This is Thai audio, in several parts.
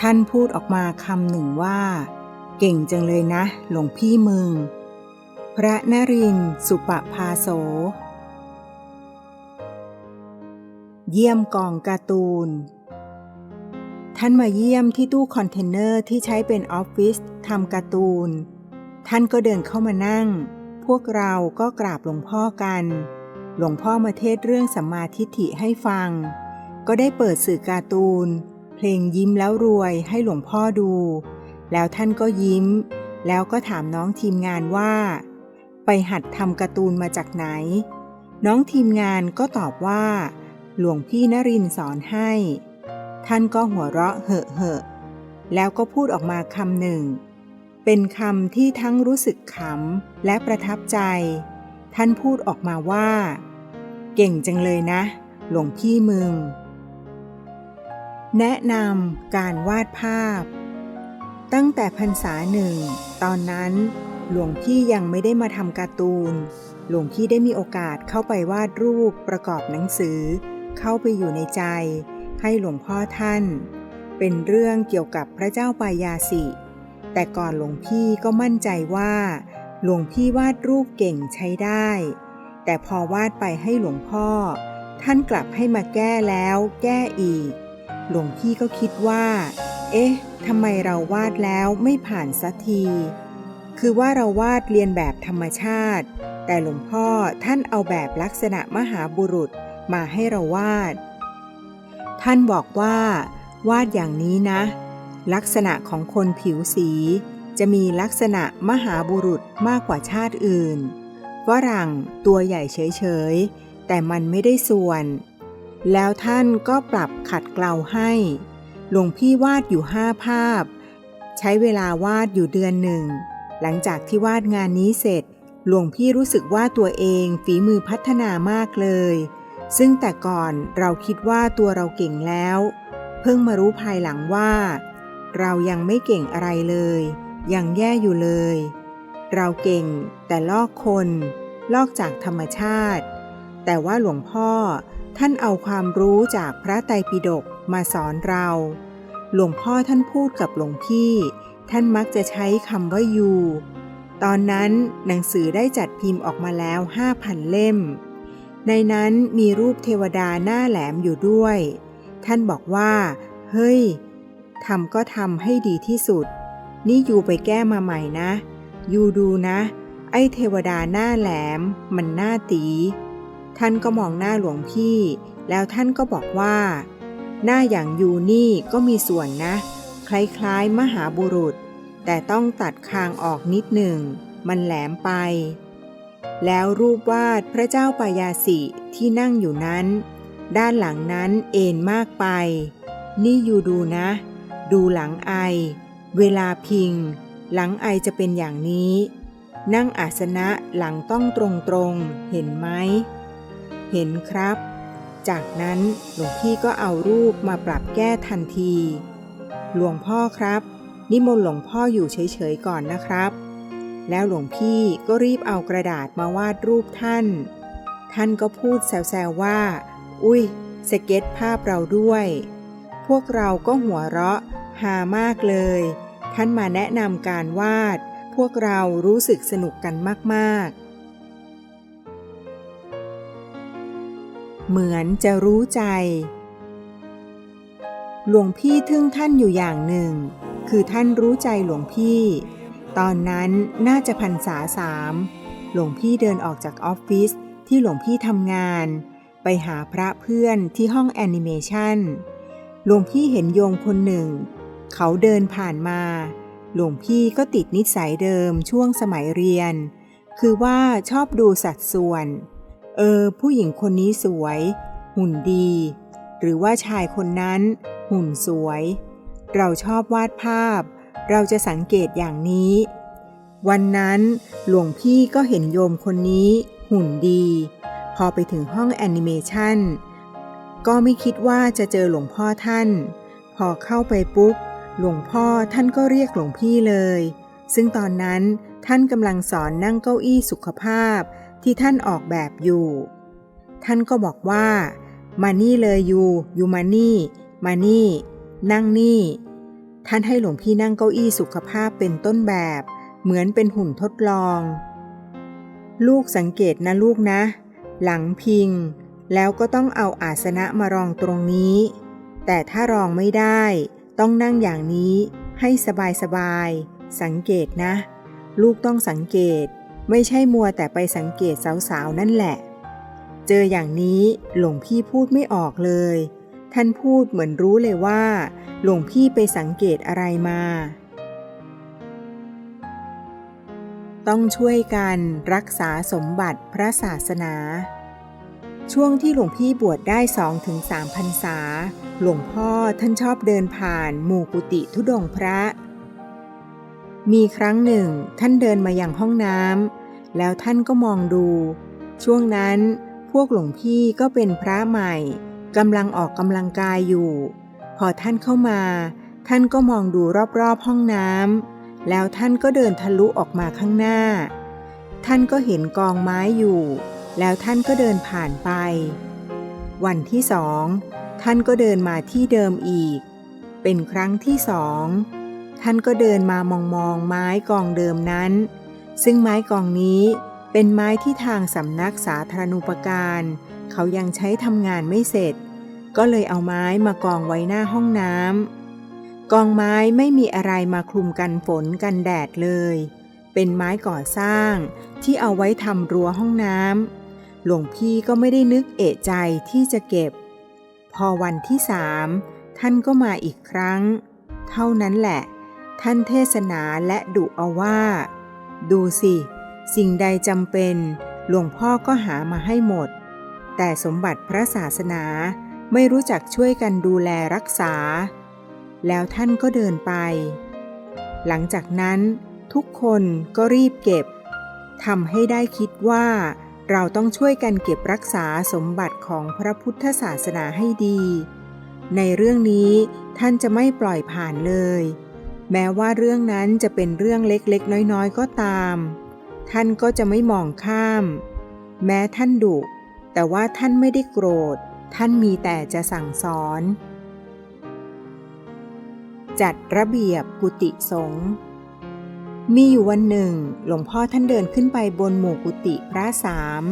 ท่านพูดออกมาคำหนึ่งว่า เก่งจังเลยนะ หลวงพี่มึง พระนรินสุปภาโส เยี่ยมกองการ์ตูน ท่านมาเยี่ยมที่ตู้คอนเทนเนอร์ที่ใช้เป็นออฟฟิศทำการ์ตูน ท่านก็เดินเข้ามานั่ง พวกเราก็กราบหลวงพ่อกัน หลวงพ่อมาเทศเรื่องสัมมาทิฏฐิให้ฟัง ก็ได้เปิดสื่อการ์ตูน เพลงยิ้มแล้วรวยให้หลวงพ่อดู แล้วท่านก็ยิ้ม แล้วก็ถามน้องทีมงานว่า ไปหัดทำการ์ตูนมาจากไหน น้องทีมงานก็ตอบว่า หลวงพี่นรินสอนให้ ท่านก็หัวเราะเหอะเหอะแล้วก็พูดออกมาคำหนึ่ง เป็นคำที่ทั้งรู้สึกขำและประทับใจ ท่านพูดออกมาว่า เก่งจังเลยนะ หลวงพี่มึง แนะนำการวาดภาพ ตั้งแต่พรรษาหนึ่ง ตอนนั้น หลวงพี่ยังไม่ได้มาทำการ์ตูน หลวงพี่ได้มีโอกาสเข้าไปวาดรูปประกอบหนังสือ เข้าไปอยู่ในใจ ให้หลวงพ่อท่าน เป็นเรื่องเกี่ยวกับพระเจ้าปายาสิ แต่ก่อนหลวงพี่ก็มั่นใจว่า หลวงพี่วาดรูปเก่งใช้ได้ แต่พอวาดไปให้หลวงพ่อ ท่านกลับให้มาแก้แล้ว แก้อีก หลวงพี่ก็คิดว่า เอ๊ะทำไมเราวาดแล้วไม่ผ่านสักที คือว่าเราวาดเรียนแบบธรรมชาติ แต่หลวงพ่อท่านเอาแบบลักษณะมหาบุรุษมาให้เราวาด ท่านบอกว่า วาดอย่างนี้นะ ลักษณะของคนผิวสี จะมีลักษณะมหาบุรุษมากกว่าชาติอื่นฝรั่งตัวใหญ่เฉยๆ แต่มันไม่ได้ส่วน แล้วท่านก็ปรับขัดเกลาให้ หลวงพี่วาดอยู่ห้าภาพ ใช้เวลาวาดอยู่เดือนหนึ่ง หลังจากที่วาดงานนี้เสร็จ หลวงพี่รู้สึกว่าตัวเองฝีมือพัฒนามากเลย ซึ่งแต่ก่อนเราคิดว่าตัวเราเก่งแล้ว เพิ่งมารู้ภายหลังว่า เรายังไม่เก่งอะไรเลย ยังแย่อยู่เลย เราเก่งแต่ลอกคน ลอกจากธรรมชาติ แต่ว่าหลวงพ่อ ท่านเอาความรู้จากพระไตรปิฎกมาสอนเรา หลวงพ่อท่านพูดกับหลวงพี่ ท่านมักจะใช้คำว่ายูตอนนั้นหนังสือได้จัดพิมพ์ออกมาแล้วห้าพันเล่ม ในนั้นมีรูปเทวดาหน้าแหลมอยู่ด้วย ท่านบอกว่า เฮ้ยทำก็ทำให้ดีที่สุด นี่ยูไปแก้มาใหม่นะ ยูดูนะ ไอ้เทวดาหน้าแหลม มันหน้าตี ท่านก็มองหน้าหลวงพี่ แล้วท่านก็บอกว่า หน้าอย่างยูนี่ก็มีส่วนนะ คล้ายๆ มหาบุรุษ แต่ต้องตัดคางออกนิดหนึ่ง มันแหลมไป แล้วรูปวาดพระเจ้าปายาสิที่นั่งอยู่นั้น ด้านหลังนั้นเอ็นมากไป นี่อยู่ดูนะ ดูหลังไอ เวลาพิง หลังไอจะเป็นอย่างนี้ นั่งอาสนะหลังต้องตรงๆ เห็นไหม เห็นครับ จากนั้นหลวงพี่ก็เอารูปมาปรับแก้ทันที หลวงพ่อครับ นิมนต์หลวงพ่ออยู่เฉยๆก่อนนะครับ แล้วหลวงพี่ก็รีบเอากระดาษมาวาดรูปท่าน ท่านก็พูดแซวๆว่า อุ้ยสเก็ตภาพเราด้วย พวกเราก็หัวเราะฮามากเลย ท่านมาแนะนำการวาด พวกเรารู้สึกสนุกกันมากๆ เหมือนจะรู้ใจ หลวงพี่ทึ่งท่านอยู่อย่างหนึ่ง คือท่านรู้ใจหลวงพี่ ตอนนั้นน่าจะพรรษาสามหลวงพี่เดินออกจากออฟฟิศที่หลวงพี่ทำงาน ไปหาพระเพื่อนที่ห้องแอนิเมชันหลวงพี่เห็นโยมคนหนึ่ง เขาเดินผ่านมา หลวงพี่ก็ติดนิสัยเดิมช่วงสมัยเรียน คือว่าชอบดูสัดส่วน เออ ผู้หญิงคนนี้สวย หุ่นดี หรือว่าชายคนนั้น หุ่นสวย เราชอบวาดภาพ เราจะสังเกตอย่างนี้ วันนั้นหลวงพี่ก็เห็นโยมคนนี้หุ่นดี พอไปถึงห้องแอนิเมชันก็ไม่คิดว่าจะเจอหลวงพ่อท่าน พอเข้าไปปุ๊บหลวงพ่อท่านก็เรียกหลวงพี่เลย ซึ่งตอนนั้นท่านกำลังสอนนั่งเก้าอี้สุขภาพ ที่ท่านออกแบบอยู่ ท่านก็บอกว่า มานี่เลยยูยูมานี่ มานี่ นั่งนี่ ท่านให้หลวงพี่นั่งเก้าอี้สุขภาพเป็นต้นแบบ เหมือนเป็นหุ่นทดลอง ลูกสังเกตนะลูกนะ หลังพิง แล้วก็ต้องเอาอาสนะมารองตรงนี้ แต่ถ้ารองไม่ได้ ต้องนั่งอย่างนี้ให้สบายสบายๆสังเกตนะ ลูกต้องสังเกต ไม่ใช่มัวแต่ไปสังเกตสาวๆ นั่นแหละ เจออย่างนี้หลวงพี่พูดไม่ออกเลย ท่านพูดเหมือนรู้เลยว่า หลวงพี่ไปสังเกตอะไรมา ต้องช่วยกันรักษาสมบัติพระศาสนา ช่วงที่หลวงพี่บวชได้สองถึงสามพรรษา หลวงพ่อท่านชอบเดินผ่านหมู่กุฏิทุดงพระ มีครั้งหนึ่ง ท่านเดินมาอย่างห้องน้ำแล้วท่านก็มองดู ช่วงนั้นพวกหลวงพี่ก็เป็นพระใหม่กำลังออกกำลังกายอยู่ พอท่านเข้ามา ท่านก็มองดูรอบๆห้องน้ำแล้วท่านก็เดินทะลุออกมาข้างหน้า ท่านก็เห็นกองไม้อยู่ แล้วท่านก็เดินผ่านไป วันที่สอง ท่านก็เดินมาที่เดิมอีก เป็นครั้งที่สอง ท่านก็เดินมามองมองไม้กองเดิมนั้น ซึ่งไม้กองนี้เป็นไม้ที่ทางสำนักสาธารณูปการ เขายังใช้ทำงานไม่เสร็จ ก็เลยเอาไม้มากองไว้หน้าห้องน้ำกองไม้ไม่มีอะไรมาคลุมกันฝนกันแดดเลย เป็นไม้ก่อสร้างที่เอาไว้ทำรั้วห้องน้ำหลวงพี่ก็ไม่ได้นึกเอะใจที่จะเก็บ พอวันที่สามท่านก็มาอีกครั้ง เท่านั้นแหละ ท่านเทศนาและดุเอาว่า ดูสิ สิ่งใดจำเป็น หลวงพ่อก็หามาให้หมด แต่สมบัติพระศาสนาไม่รู้จักช่วยกันดูแลรักษา แล้วท่านก็เดินไป หลังจากนั้นทุกคนก็รีบเก็บทำให้ได้คิดว่า เราต้องช่วยกันเก็บรักษาสมบัติของพระพุทธศาสนาให้ดี ในเรื่องนี้ท่านจะไม่ปล่อยผ่านเลย แม้ว่าเรื่องนั้นจะเป็นเรื่องเล็กๆ น้อยๆ ก็ตาม ท่านก็จะไม่มองข้าม แม้ท่านดุ แต่ว่าท่านไม่ได้โกรธ ท่านมีแต่จะสั่งสอน จัดระเบียบกุฏิสงฆ์มีอยู่วันหนึ่ง หลวงพ่อท่านเดินขึ้นไปบนหมู่กุฏิพระสาม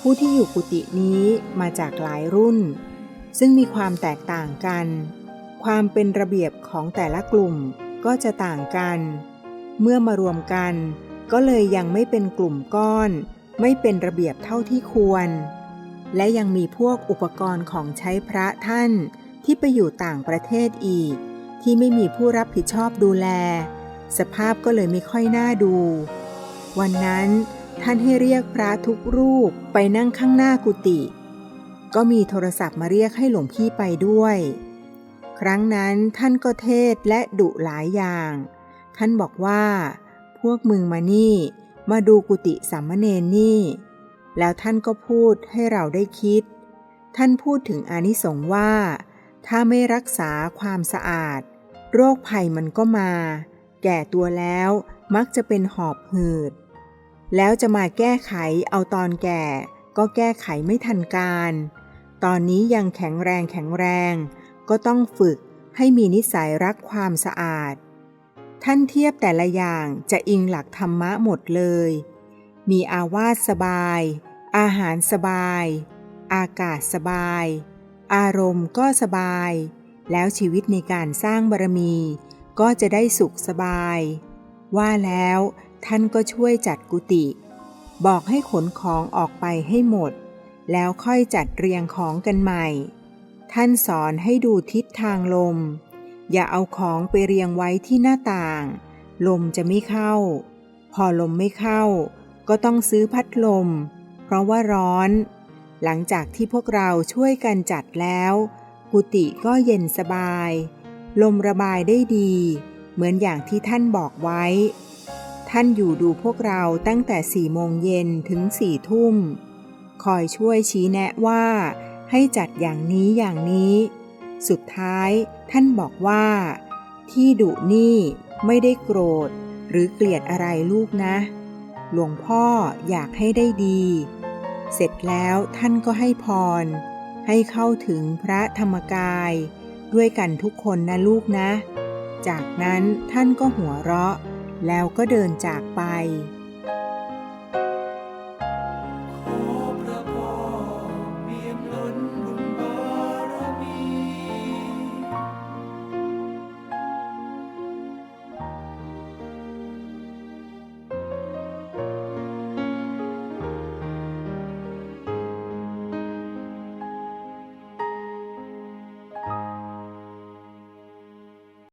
ผู้ที่อยู่กุฏินี้มาจากหลายรุ่น ซึ่งมีความแตกต่างกัน ความเป็นระเบียบของแต่ละกลุ่ม ก็จะต่างกัน เมื่อมารวมกัน ก็เลยยังไม่เป็นกลุ่มก้อน ไม่เป็นระเบียบเท่าที่ควร และยังมีพวกอุปกรณ์ของใช้พระท่านที่ไปอยู่ต่างประเทศอีก ที่ไม่มีผู้รับผิดชอบดูแล สภาพก็เลยไม่ค่อยน่าดู วันนั้นท่านให้เรียกพระทุกรูปไปนั่งข้างหน้ากุฏิก็มีโทรศัพท์มาเรียกให้หลวงพี่ไปด้วย ครั้งนั้นท่านก็เทศและดุหลายอย่าง ท่านบอกว่า พวกมึงมานี่ มาดูกุฏิสามเณรนี่ แล้วท่านก็พูดให้เราได้คิด ท่านพูดถึงอานิสงส์ว่า ถ้าไม่รักษาความสะอาด โรคภัยมันก็มา แก่ตัวแล้วมักจะเป็นหอบหืด แล้วจะมาแก้ไขเอาตอนแก่ ก็แก้ไขไม่ทันการ ตอนนี้ยังแข็งแรงแข็งแรง ก็ต้องฝึกให้มีนิสัยรักความสะอาด ท่านเทียบแต่ละอย่างจะอิงหลักธรรมะหมดเลย มีอาวาสสบาย อาหารสบาย อากาศสบาย อารมณ์ก็สบาย แล้วชีวิตในการสร้างบารมี ก็จะได้สุขสบาย ว่าแล้วท่านก็ช่วยจัดกุฏิบอกให้ขนของออกไปให้หมด แล้วค่อยจัดเรียงของกันใหม่ ท่านสอนให้ดูทิศทางลม อย่าเอาของไปเรียงไว้ที่หน้าต่าง ลมจะไม่เข้า พอลมไม่เข้า ก็ต้องซื้อพัดลม เพราะว่าร้อน หลังจากที่พวกเราช่วยกันจัดแล้ว กุฏิก็เย็นสบาย ลมระบายได้ดี เหมือนอย่างที่ท่านบอกไว้ ท่านอยู่ดูพวกเราตั้งแต่สี่โมงเย็นถึงสี่ทุ่ม คอยช่วยชี้แนะว่า ให้จัดอย่างนี้อย่างนี้ สุดท้ายท่านบอกว่า ที่ดุนี่ไม่ได้โกรธ หรือเกลียดอะไรลูกนะ หลวงพ่ออยากให้ได้ดี เสร็จแล้วท่านก็ให้พร ให้เข้าถึงพระธรรมกาย ด้วยกันทุกคนนะลูกนะ จากนั้นท่านก็หัวเราะ แล้วก็เดินจากไป